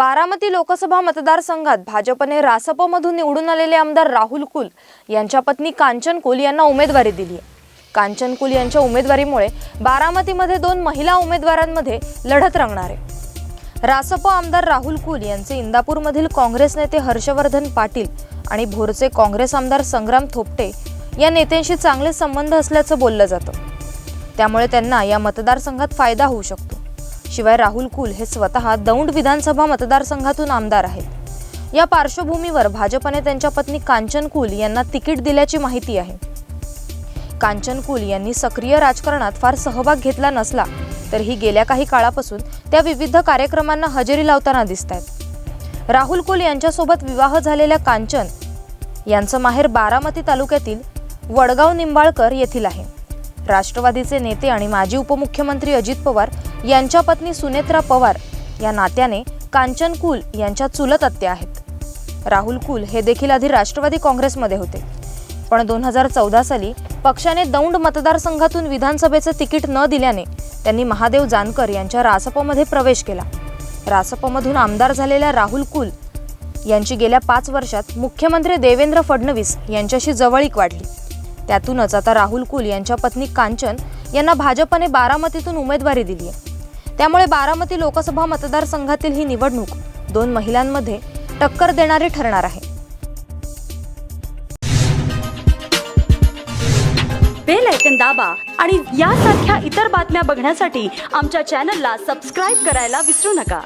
बारामती लोकसभा मतदारसंघात भाजपने रासपमधून निवडून आलेले आमदार राहुल कुल यांच्या पत्नी कांचन कुल यांना उमेदवारी दिली आहे. कांचन कुल यांच्या उमेदवारीमुळे बारामतीमध्ये दोन महिला उमेदवारांमध्ये लढत रंगणार आहे. रासप आमदार राहुल कुल यांचे इंदापूरमधील काँग्रेस नेते हर्षवर्धन पाटील आणि भोरचे काँग्रेस आमदार संग्राम थोपटे या नेत्यांशी चांगले संबंध असल्याचं बोललं जातं. त्यामुळे त्यांना या मतदारसंघात फायदा होऊ शकतो. शिवाय राहुल कुल हे स्वतः दौंड विधानसभा मतदारसंघातून आमदार आहेत. या पार्श्वभूमीवर भाजपने त्यांच्या पत्नी कांचन कुल यांना तिकीट दिल्याची माहिती आहे. कांचन कुल यांनी सक्रिय राजकारणात फार सहभाग घेतला नसला तरीही गेल्या काही काळापासून त्या विविध कार्यक्रमांना हजेरी लावताना दिसत आहेत राहुल कुल यांच्यासोबत विवाह झालेल्या कांचन यांचं माहेर बारामती तालुक्यातील वडगाव निंबाळकर येथील आहे. राष्ट्रवादीचे नेते आणि माजी उपमुख्यमंत्री अजित पवार यांच्या पत्नी सुनेत्रा पवार या नात्याने कांचन कुल यांच्या चुलत अत्या आहेत. राहुल कुल हे देखील आधी राष्ट्रवादी काँग्रेसमध्ये होते. पण दोन हजार चौदा साली पक्षाने दौंड मतदारसंघातून विधानसभेचं तिकीट न दिल्याने त्यांनी महादेव जानकर यांच्या रासपमध्ये प्रवेश केला. रासपमधून आमदार झालेल्या राहुल कुल यांची गेल्या पाच वर्षात मुख्यमंत्री देवेंद्र फडणवीस यांच्याशी जवळीक वाढली. त्यातूनच आता राहुल कुल यांच्या पत्नी कांचन यांना भाजपने बारामतीतून उमेदवारी दिली आहे. त्यामुळे बारामती लोकसभा मतदारसंघातील ही निवडणूक दोन महिलांमध्ये टक्कर देणारी ठरणार आहे. बेल ऐकन दाबा आणि यासारख्या इतर बातम्या बघण्यासाठी आमच्या चॅनलला सबस्क्राईब करायला विसरू नका.